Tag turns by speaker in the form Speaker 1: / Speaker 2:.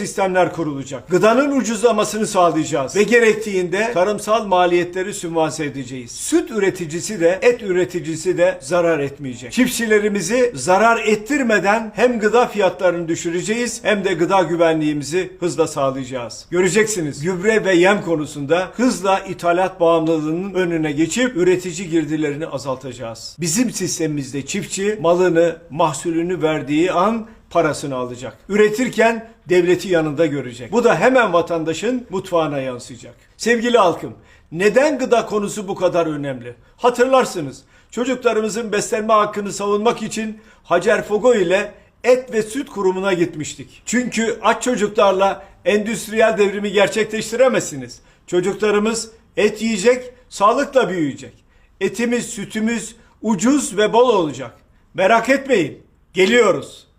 Speaker 1: sistemler kurulacak. Gıdanın ucuzlamasını sağlayacağız ve gerektiğinde tarımsal maliyetleri sübvanse edeceğiz. Süt üreticisi de et üreticisi de zarar etmeyecek. Çiftçilerimizi zarar ettirmeden hem gıda fiyatlarını düşüreceğiz hem de gıda güvenliğimizi hızla sağlayacağız. Göreceksiniz gübre ve yem konusunda hızla ithalat bağımlılığının önüne geçip üretici girdilerini azaltacağız. Bizim sistemimizde çiftçi malını, mahsulünü verdiği an parasını alacak. Üretirken devleti yanında görecek. Bu da hemen vatandaşın mutfağına yansıyacak. Sevgili halkım, neden gıda konusu bu kadar önemli? Hatırlarsınız. Çocuklarımızın beslenme hakkını savunmak için Hacer Fogo ile Et ve Süt Kurumu'na gitmiştik. Çünkü aç çocuklarla endüstriyel devrimi gerçekleştiremezsiniz. Çocuklarımız et yiyecek, sağlıkla büyüyecek. Etimiz, sütümüz ucuz ve bol olacak. Merak etmeyin. Geliyoruz.